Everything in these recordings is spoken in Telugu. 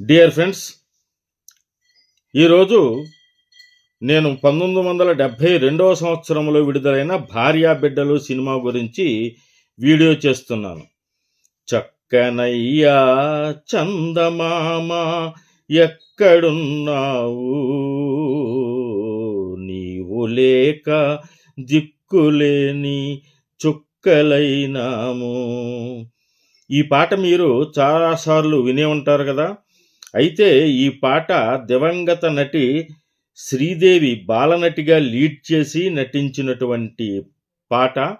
డియర్ ఫ్రెండ్స్ ఈరోజు నేను పంతొమ్మిది వందల డెబ్భై రెండవ సంవత్సరంలో విడుదలైన భార్యా బిడ్డలు సినిమా గురించి వీడియో చేస్తున్నాను. చక్కనయ్యా చందమామ ఎక్కడున్నావు? నీవు లేక దిక్కులేని చుక్కలైనాము. ఈ పాట మీరు చాలాసార్లు వినే ఉంటారు కదా. అయితే ఈ పాట దివంగత నటి శ్రీదేవి బాలనటిగా లీడ్ చేసి నటించినటువంటి పాట.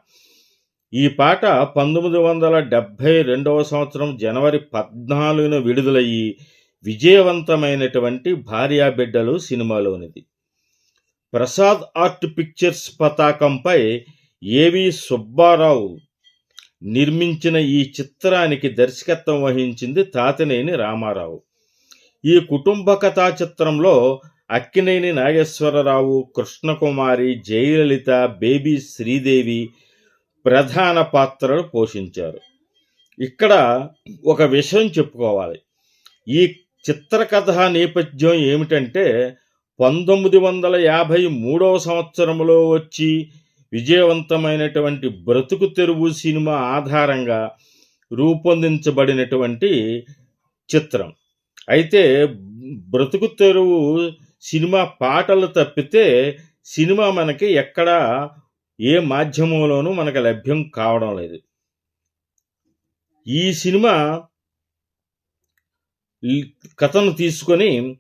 ఈ పాట పంతొమ్మిది వందల డెబ్భై రెండవ సంవత్సరం జనవరి పద్నాలుగున విడుదలయ్యి విజయవంతమైనటువంటి భార్యా బిడ్డలు సినిమాలోనిది. ప్రసాద్ ఆర్ట్ పిక్చర్స్ పతాకంపై ఏవి సుబ్బారావు నిర్మించిన ఈ చిత్రానికి దర్శకత్వం వహించింది తాతినేని రామారావు. ఈ కుటుంబ కథా చిత్రంలో అక్కినేని నాగేశ్వరరావు కృష్ణకుమారి జయలలిత బేబీ శ్రీదేవి ప్రధాన పాత్రలు పోషించారు. ఇక్కడ ఒక విషయం చెప్పుకోవాలి. ఈ చిత్రకథ నేపథ్యం ఏమిటంటే పంతొమ్మిది వందల యాభై మూడవ సంవత్సరంలో వచ్చి విజయవంతమైనటువంటి బ్రతుకు తెరువు సినిమా ఆధారంగా రూపొందించబడినటువంటి చిత్రం. అయితే బ్రతుకు తెరువు సినిమా పాటలు తప్పితే సినిమా మనకి ఎక్కడ ఏ మాధ్యమంలోనూ మనకు లభ్యం కావడం లేదు. ఈ సినిమా కథను తీసుకొని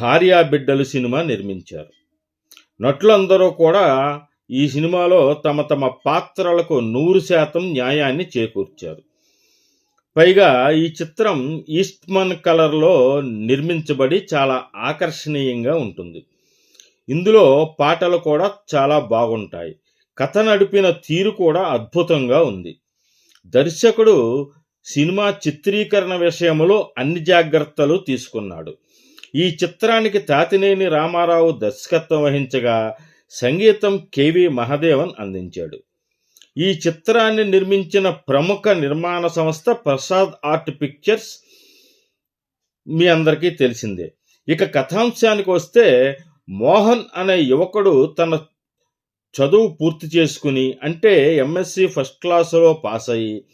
భార్యా బిడ్డలు సినిమా నిర్మించారు. నటులందరూ కూడా ఈ సినిమాలో తమ తమ పాత్రలకు నూరు శాతం న్యాయాన్ని చేకూర్చారు. పైగా ఈ చిత్రం ఈస్ట్మన్ కలర్లో నిర్మించబడి చాలా ఆకర్షణీయంగా ఉంటుంది. ఇందులో పాటలు కూడా చాలా బాగుంటాయి. కథ నడిపిన తీరు కూడా అద్భుతంగా ఉంది. దర్శకుడు సినిమా చిత్రీకరణ విషయంలో అన్ని జాగ్రత్తలు తీసుకున్నాడు. ఈ చిత్రానికి తాతినేని రామారావు దర్శకత్వం వహించగా సంగీతం కెవి మహదేవన్ అందించాడు. ఈ చిత్రాన్ని నిర్మించిన ప్రముఖ నిర్మాణ సంస్థ ప్రసాద్ ఆర్ట్ పిక్చర్స్ మీ అందరికీ తెలిసిందే. ఇక కథాంశానికి వస్తే మోహన్ అనే యువకుడు తన చదువు పూర్తి చేసుకుని అంటే ఎంఎస్సి ఫస్ట్ క్లాసులో పాస్ అయ్యి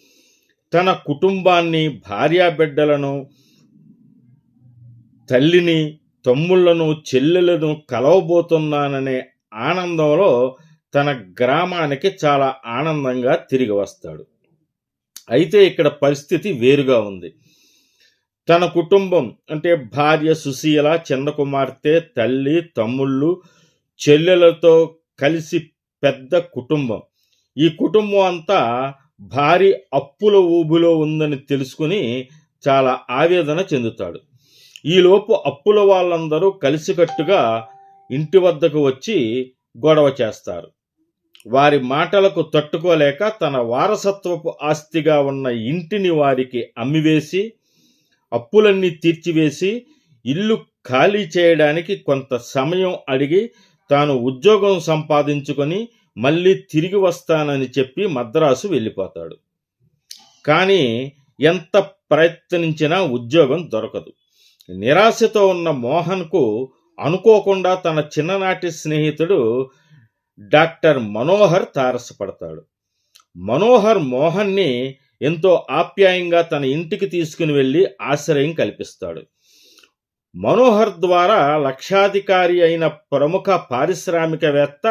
తన కుటుంబాన్ని భార్యాబిడ్డలను తల్లిని తమ్ముళ్ళను చెల్లెలను కలవబోతున్నాననే ఆనందంలో తన గ్రామానికి చాలా ఆనందంగా తిరిగి వస్తాడు. అయితే ఇక్కడ పరిస్థితి వేరుగా ఉంది. తన కుటుంబం అంటే భార్య సుశీల చిన్న కుమార్తె తల్లి తమ్ముళ్ళు చెల్లెలతో కలిసి పెద్ద కుటుంబం. ఈ కుటుంబం అంతా భారీ అప్పుల ఊబిలో ఉందని తెలుసుకుని చాలా ఆవేదన చెందుతాడు. ఈలోపు అప్పుల వాళ్ళందరూ కలిసికట్టుగా ఇంటి వద్దకు వచ్చి గొడవ చేస్తారు. వారి మాటలకు తట్టుకోలేక తన వారసత్వపు ఆస్తిగా ఉన్న ఇంటిని వారికి అమ్మివేసి అప్పులన్నీ తీర్చివేసి ఇల్లు ఖాళీ చేయడానికి కొంత సమయం అడిగి తాను ఉద్యోగం సంపాదించుకొని మళ్ళీ తిరిగి వస్తానని చెప్పి మద్రాసు వెళ్ళిపోతాడు. కానీ ఎంత ప్రయత్నించినా ఉద్యోగం దొరకదు. నిరాశతో ఉన్న మోహన్కు అనుకోకుండా తన చిన్ననాటి స్నేహితుడు డాక్టర్ మనోహర్ తారసపడతాడు. మనోహర్ మోహన్ని ఎంతో ఆప్యాయంగా తన ఇంటికి తీసుకుని వెళ్ళి ఆశ్రయం కల్పిస్తాడు. మనోహర్ ద్వారా లక్షాధికారి అయిన ప్రముఖ పారిశ్రామికవేత్త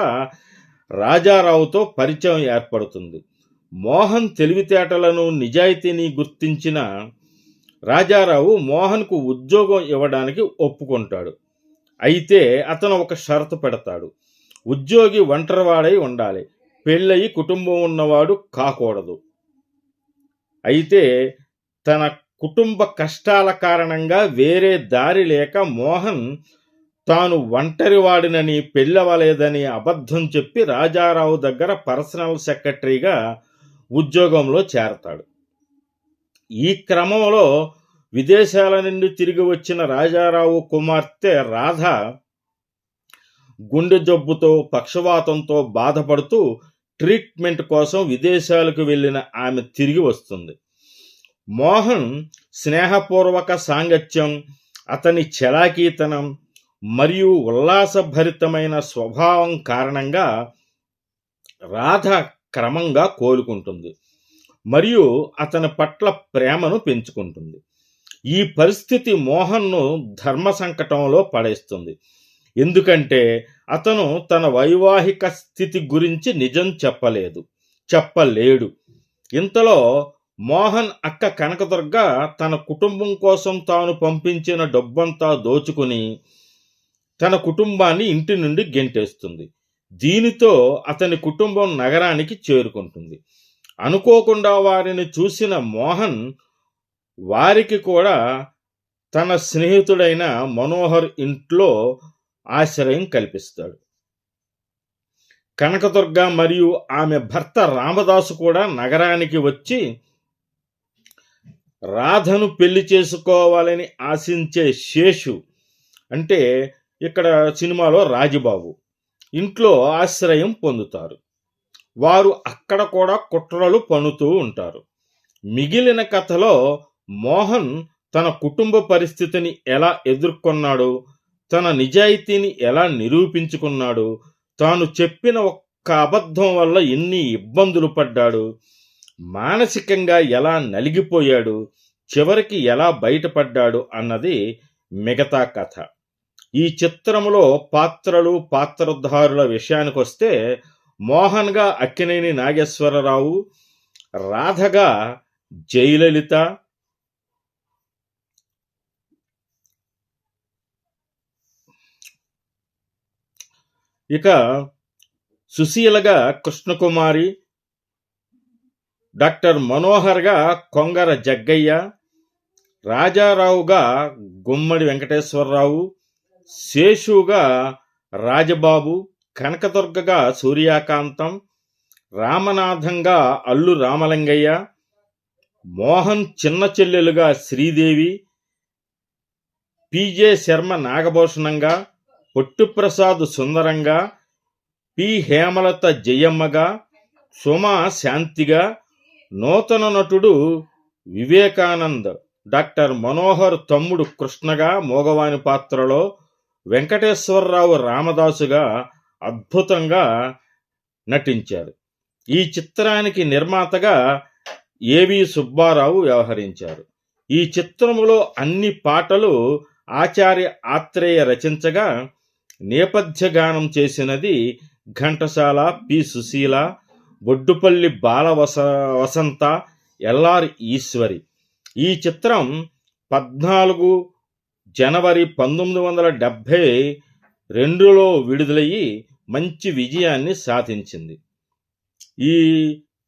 రాజారావుతో పరిచయం ఏర్పడుతుంది. మోహన్ తెలివితేటలను నిజాయితీని గుర్తించిన రాజారావు మోహన్కు ఉద్యోగం ఇవ్వడానికి ఒప్పుకుంటాడు. అయితే అతను ఒక షరతు పెడతాడు. ఉద్యోగి ఒంటరివాడై ఉండాలి. పెళ్ళయి కుటుంబం ఉన్నవాడు కాకూడదు. అయితే తన కుటుంబ కష్టాల కారణంగా వేరే దారి లేక మోహన్ తాను ఒంటరివాడినని పెళ్ళవలేదని అబద్ధం చెప్పి రాజారావు దగ్గర పర్సనల్ సెక్రటరీగా ఉద్యోగంలో చేరతాడు. ఈ క్రమంలో విదేశాల నుండి తిరిగి వచ్చిన రాజారావు కుమార్తె రాధ గుండె జబ్బుతో పక్షవాతంతో బాధపడుతూ ట్రీట్మెంట్ కోసం విదేశాలకు వెళ్ళిన ఆమె తిరిగి వస్తుంది. మోహన్ స్నేహపూర్వక సాంగత్యం అతని చలాకీతనం మరియు ఉల్లాసభరితమైన స్వభావం కారణంగా రాధ క్రమంగా కోలుకుంటుంది మరియు అతని పట్ల ప్రేమను పెంచుకుంటుంది. ఈ పరిస్థితి మోహన్ను ధర్మ సంకటంలో పడేస్తుంది. ఎందుకంటే అతను తన వైవాహిక స్థితి గురించి నిజం చెప్పలేదు చెప్పలేడు. ఇంతలో మోహన్ అక్క కనకదుర్గ తన కుటుంబం కోసం తాను పంపించిన డబ్బంతా దోచుకుని తన కుటుంబాన్ని ఇంటి నుండి గెంటేస్తుంది. దీనితో అతని కుటుంబం నగరానికి చేరుకుంటుంది. అనుకోకుండా వారిని చూసిన మోహన్ వారికి కూడా తన స్నేహితుడైన మనోహర్ ఇంట్లో ఆశ్రయం కల్పిస్తాడు. కనకదుర్గ మరియు ఆమె భర్త రామదాసు కూడా నగరానికి వచ్చి రాధను పెళ్ళి చేసుకోవాలని ఆశించే శేషు అంటే ఇక్కడ సినిమాలో రాజబాబు ఇంట్లో ఆశ్రయం పొందుతారు. వారు అక్కడ కూడా కుట్రలు పనుతూ ఉంటారు. మిగిలిన కథలో మోహన్ తన కుటుంబ పరిస్థితిని ఎలా ఎదుర్కొన్నాడు? తన నిజాయితీని ఎలా నిరూపించుకున్నాడు తాను చెప్పిన ఒక్క అబద్ధం వల్ల ఎన్ని ఇబ్బందులు పడ్డాడు మానసికంగా ఎలా నలిగిపోయాడు చివరికి ఎలా బయటపడ్డాడు అన్నది మిగతా కథ. ఈ చిత్రంలో పాత్రలు పాత్రధారుల విషయానికొస్తే మోహన్గా అక్కినేని నాగేశ్వరరావు రాధగా జయలలిత ఇక సుశీలగా కృష్ణకుమారి డాక్టర్ మనోహర్గా కొంగర జగ్గయ్య రాజారావుగా గుమ్మడి వెంకటేశ్వరరావు శేషుగా రాజబాబు కనకదుర్గగా సూర్యాకాంతం రామనాథంగా అల్లు రామలింగయ్య మోహన్ చిన్న చెల్లెలుగా శ్రీదేవి పిజే శర్మ నాగభూషణంగా పొట్టుప్రసాద్ సుందరంగా పి. హేమలత జయమ్మగా సుమా శాంతిగా నూతన నటుడు వివేకానంద్ డాక్టర్ మనోహర్ తమ్ముడు కృష్ణగా మోగవాని పాత్రలో వెంకటేశ్వరరావు రామదాసుగా అద్భుతంగా నటించారు. ఈ చిత్రానికి నిర్మాతగా ఏవి సుబ్బారావు వ్యవహరించారు. ఈ చిత్రములో అన్ని పాటలు ఆచార్య ఆత్రేయ రచించగా నేపథ్య గానం చేసినది ఘంటసాల పి. సుశీల బొడ్డుపల్లి బాల వస వసంత ఎల్ఆర్ ఈశ్వరి. ఈ చిత్రం పద్నాలుగు జనవరి పంతొమ్మిది వందల డెబ్భై రెండులో విడుదలయ్యి మంచి విజయాన్ని సాధించింది. ఈ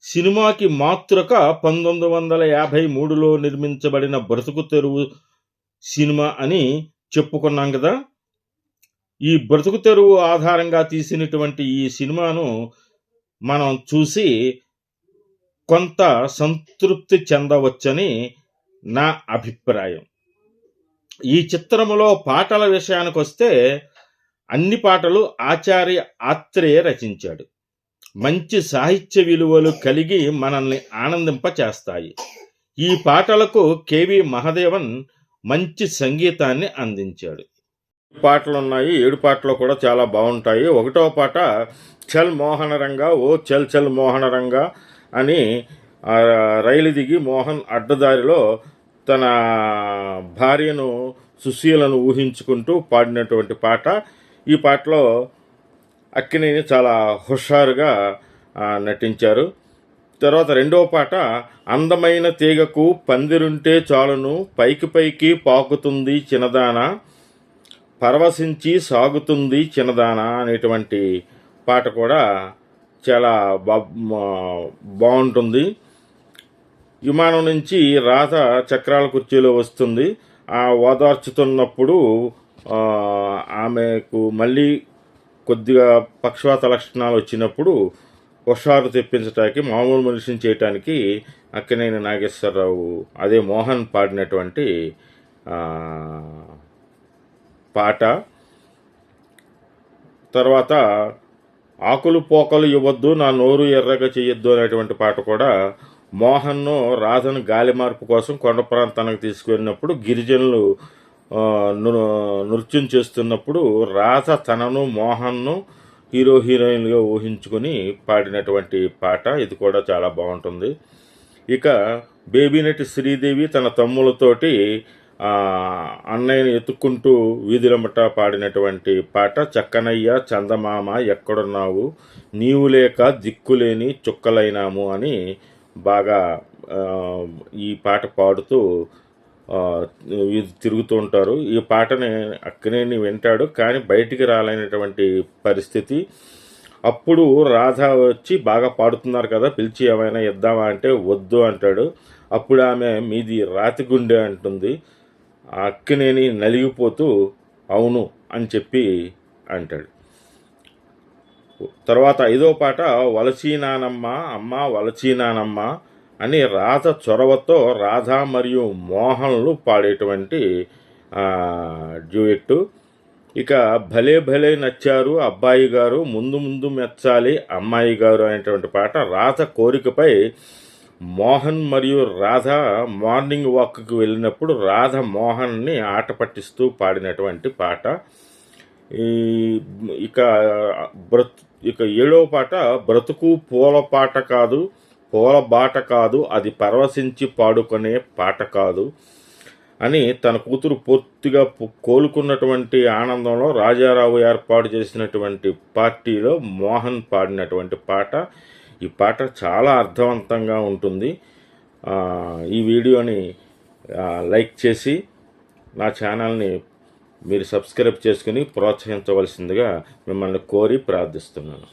సినిమాకి మాతృక పంతొమ్మిది వందల యాభై మూడులో నిర్మించబడిన బ్రతుకు తెరువు సినిమా అని చెప్పుకున్నాం కదా. ఈ బ్రతుకు తెరువు ఆధారంగా తీసినటువంటి ఈ సినిమాను మనం చూసి కొంత సంతృప్తి చెందవచ్చని నా అభిప్రాయం. ఈ చిత్రములో పాటల విషయానికి వస్తే అన్ని పాటలు ఆచార్య ఆత్రేయ రచించాడు. మంచి సాహిత్య విలువలు కలిగి మనల్ని ఆనందింపచేస్తాయి. ఈ పాటలకు కేవి మహదేవన్ మంచి సంగీతాన్ని అందించాడు. పాటలు ఉన్నాయి ఏడు పాటలు కూడా చాలా బాగుంటాయి. ఒకటో పాట చల్ మోహన రంగా ఓ చల్ చల్ మోహన రంగా అని రైలు దిగి మోహన్ అడ్డదారిలో తన భార్యను సుశీలను ఊహించుకుంటూ పాడినటువంటి పాట. ఈ పాటలో అక్కినేని చాలా హుషారుగా నటించారు. తర్వాత రెండవ పాట అందమైన తీగకు పందిరుంటే చాలును పైకి పైకి పాకుతుంది చిన్నదాన. పరవశించి సాగుతుంది చిన్నదాన అనేటువంటి పాట కూడా చాలా బా బాగుంటుంది. విమానం నుంచి రాధ చక్రాల కుర్చీలో వస్తుంది. ఆ ఓదార్చుతున్నప్పుడు ఆమెకు మళ్ళీ కొద్దిగా పక్షవాత లక్షణాలు వచ్చినప్పుడు హుషారు తెప్పించడానికి మామూలు మనిషిని చేయటానికి అక్కినేని నాగేశ్వరరావు అదే మోహన్ పాడినటువంటి పాట. తర్వాత ఆకులు పోకలు ఇవ్వద్దు నా నోరు ఎర్రగా చేయొద్దు అనేటువంటి పాట కూడా మోహన్ను రాధను గాలి మార్పు కోసం కొండ ప్రాంతానికి తీసుకువెళ్ళినప్పుడు గిరిజనులు నృత్యం చేస్తున్నప్పుడు రాధ తనను మోహన్ను హీరో హీరోయిన్గా ఊహించుకొని పాడినటువంటి పాట. ఇది కూడా చాలా బాగుంటుంది. ఇక బేబీ నటి శ్రీదేవి తన తమ్ములతోటి అన్నయ్యని ఎత్తుక్కుంటూ వీధులమట పాడినటువంటి పాట చక్కనయ్య చందమామ ఎక్కడున్నావు? నీవు లేక దిక్కులేని చుక్కలైనాము అని బాగా ఈ పాట పాడుతూ వీధి తిరుగుతూ ఉంటారు. ఈ పాటని అక్కనేని వింటాడు కానీ బయటికి రాలేనటువంటి పరిస్థితి. అప్పుడు రాధ వచ్చి బాగా పాడుతున్నారు కదా పిలిచి ఏమైనా ఇద్దామా అంటే వద్దు అంటాడు. అప్పుడు ఆమె మీది రాతి గుండె అంటుంది. ఆ అక్కినేని నలిగిపోతూ అవును అని చెప్పి అంటాడు. తర్వాత ఐదో పాట వలసీనానమ్మ అమ్మ వలసీనానమ్మ అని రాధ చొరవతో రాధ మరియు మోహన్లు పాడేటువంటి డ్యూయెట్టు. ఇక భలే భలే నచ్చారు అబ్బాయి గారు ముందు ముందు మెచ్చాలి అమ్మాయి గారు అనేటువంటి పాట రాధ కోరికపై మోహన్ మరియు రాధ మార్నింగ్ వాక్కి వెళ్ళినప్పుడు రాధ మోహన్ని ఆట పట్టిస్తూ పాడినటువంటి పాట. ఈ ఇక బ్రతు ఇక ఏడవ పాట బ్రతుకు పూల పాట కాదు పూల బాట కాదు అది పరవశించి పాడుకునే పాట కాదు అని తన కూతురు పూర్తిగా కోలుకున్నటువంటి ఆనందంలో రాజారావు ఏర్పాటు చేసినటువంటి పార్టీలో మోహన్ పాడినటువంటి పాట. ఈ పాట చాలా అర్థవంతంగా ఉంటుంది. ఈ వీడియోని లైక్ చేసి నా ఛానల్ని మీరు సబ్స్క్రైబ్ చేసుకుని ప్రోత్సహించవలసిందిగా మిమ్మల్ని కోరి ప్రార్థిస్తున్నాను.